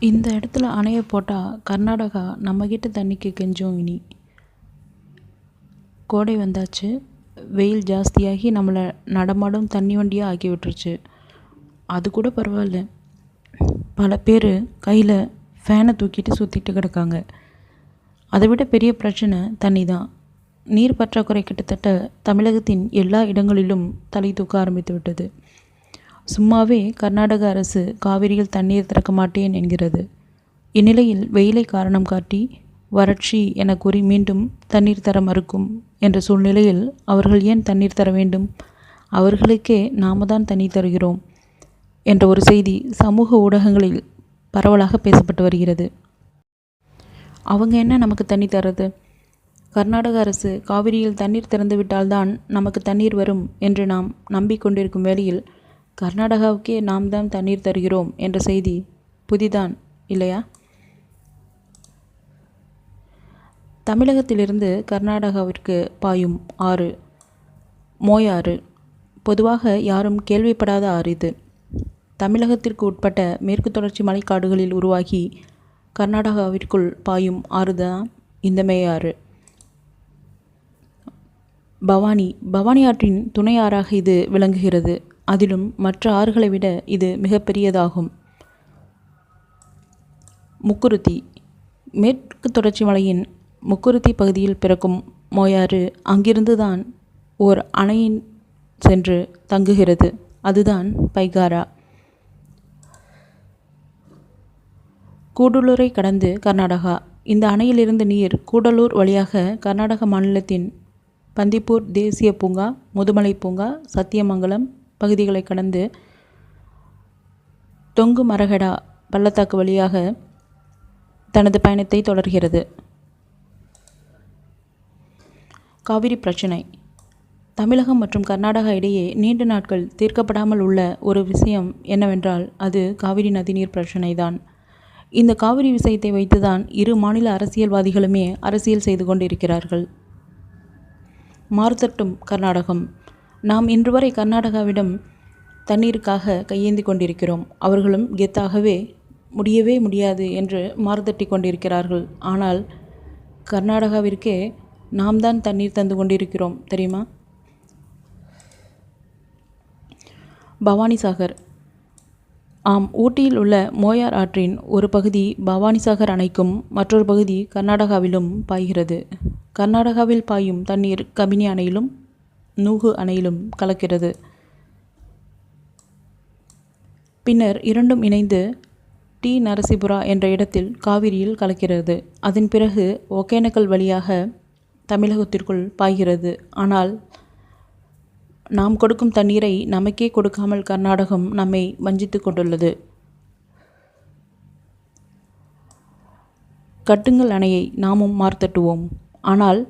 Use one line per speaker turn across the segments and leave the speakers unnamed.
இந்த இடத்துல அணையை போட்டால் கர்நாடகா நம்மக்கிட்ட தண்ணிக்கு கெஞ்சும் இனி. கோடை வந்தாச்சு. வெயில் ஜாஸ்தியாகி நம்மளை நடமாடும் தண்ணி வண்டியாக ஆக்கி விட்டுருச்சு அது கூட பரவாயில்ல. பல பேர் கையில் ஃபேனை தூக்கிட்டு சுற்றிட்டு கிடக்காங்க. அதை விட பெரிய பிரச்சனை தண்ணி தான். நீர் பற்றாக்குறை கிட்டத்தட்ட தமிழகத்தின் எல்லா இடங்களிலும் தலை தூக்க ஆரம்பித்து விட்டது. சும்மாவே கர்நாடக அரசு காவிரியில் தண்ணீர் திறக்க மாட்டேன் என்கிறது. இந்நிலையில் வெயிலை காரணம் காட்டி வறட்சி என கூறி மீண்டும் தண்ணீர் தர மறுக்கும் என்ற சூழ்நிலையில் அவர்கள் ஏன் தண்ணீர் தர வேண்டும்? அவர்களுக்கே நாம தான் தண்ணீர் தருகிறோம் என்ற ஒரு செய்தி சமூக ஊடகங்களில் பரவலாக பேசப்பட்டு வருகிறது. அவங்க என்ன நமக்கு தண்ணி தர்றது? கர்நாடக அரசு காவிரியில் தண்ணீர் திறந்துவிட்டால்தான் நமக்கு தண்ணீர் வரும் என்று நாம் நம்பிக்கொண்டிருக்கும் வேளையில் கர்நாடகாவுக்கே நாம் தான் தண்ணீர் தருகிறோம் என்ற செய்தி புதிதான் இல்லையா? தமிழகத்திலிருந்து கர்நாடகாவிற்கு பாயும் ஆறு மோயாறு. பொதுவாக யாரும் கேள்விப்படாத ஆறு இது. தமிழகத்திற்கு உட்பட்ட மேற்கு தொடர்ச்சி மலைக்காடுகளில் உருவாகி கர்நாடகாவிற்குள் பாயும் ஆறு தான் இந்த மேயாறு பவானி. பவானி ஆற்றின் துணை ஆறாக இது விளங்குகிறது. அதிலும் மற்ற ஆறுகளை விட இது மிகப்பெரியதாகும் முக்குருத்தி மேற்கு தொடர்ச்சி மலையின் முக்குருத்தி பகுதியில் பிறக்கும் மோயாறு அங்கிருந்து தான் ஓர் அணையின் சென்று தங்குகிறது. அதுதான் பைகாரா. கூடலூரை கடந்து கர்நாடகா. இந்த அணையிலிருந்து நீர் கூடலூர் வழியாக கர்நாடக மாநிலத்தின் பந்திப்பூர் தேசிய பூங்கா முதுமலை பூங்கா சத்தியமங்கலம் பகுதிகளை கடந்து தொங்கு மரகடா பள்ளத்தாக்கு வழியாக தனது பயணத்தை தொடர்கிறது. காவிரி பிரச்சினை. தமிழகம் மற்றும் கர்நாடகா இடையே நீண்ட நாட்கள் தீர்க்கப்படாமல் உள்ள ஒரு விஷயம் என்னவென்றால் அது காவிரி நதிநீர் பிரச்சினை தான் இந்த காவிரி விஷயத்தை வைத்துதான் இரு மாநில அரசியல்வாதிகளுமே அரசியல் செய்து கொண்டிருக்கிறார்கள். மாறுதட்டும் கர்நாடகம். நாம் இன்று வரை கர்நாடகாவிடம் தண்ணீருக்காக கையேந்தி கொண்டிருக்கிறோம். அவர்களும் கெத்தாகவே முடியவே முடியாது என்று மாறுதட்டி கொண்டிருக்கிறார்கள். ஆனால் கர்நாடகாவிற்கே நாம் தான் தண்ணீர் தந்து கொண்டிருக்கிறோம் தெரியுமா? பவானிசாகர் ஆம் ஊட்டியில் உள்ள மோயார் ஆற்றின் ஒரு பகுதி பவானிசாகர் அணைக்கும் மற்றொரு பகுதி கர்நாடகாவிலும் பாய்கிறது. கர்நாடகாவில் பாயும் தண்ணீர் கபினி அணையிலும் நூகு அணையிலும் கலக்கிறது. பின்னர் இரண்டும் இணைந்து டி நரசிபுரா என்ற இடத்தில் காவிரியில் கலக்கிறது. அதன் பிறகு ஒகேனக்கல் வழியாக தமிழகத்திற்குள் பாய்கிறது. ஆனால் நாம் கொடுக்கும் தண்ணீரை நமக்கே கொடுக்காமல் கர்நாடகம் நம்மை வஞ்சித்து கொண்டுள்ளது. கட்டுங்கள் அணையை நாமும் மார்த்தட்டுவோம். ஆனால்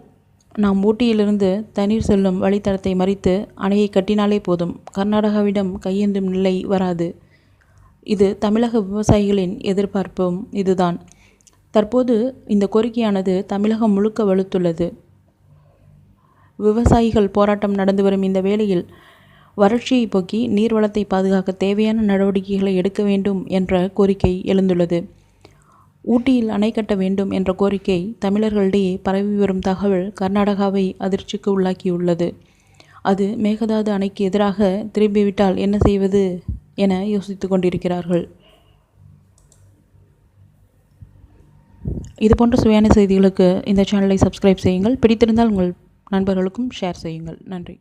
நாம் ஊட்டியிலிருந்து தண்ணீர் செல்லும் வழித்தடத்தை மறித்து அணையை கட்டினாலே போதும். கர்நாடகாவிடம் கையேந்தும் நிலை வராது. இது தமிழக விவசாயிகளின் எதிர்பார்ப்பும் இதுதான். தற்போது இந்த கோரிக்கையானது தமிழகம் முழுக்க வலுத்துள்ளது. விவசாயிகள் போராட்டம் நடந்து வரும் இந்த வேளையில் வறட்சியை போக்கி நீர்வளத்தை பாதுகாக்க தேவையான நடவடிக்கைகளை எடுக்க வேண்டும் என்ற கோரிக்கை எழுந்துள்ளது. ஊட்டியில் அணை கட்ட வேண்டும் என்ற கோரிக்கை தமிழர்களிடையே பரவி வரும் தகவல் கர்நாடகாவை அதிர்ச்சிக்கு உள்ளாக்கியுள்ளது. அது மேகதாது அணைக்கு எதிராக திரும்பிவிட்டால் என்ன செய்வது என யோசித்து கொண்டிருக்கிறார்கள். இது போன்ற சுவையான செய்திகளுக்கு இந்த சேனலை சப்ஸ்கிரைப் செய்யுங்கள். பிடித்திருந்தால் உங்கள் நண்பர்களுக்கும் ஷேர் செய்யுங்கள். நன்றி.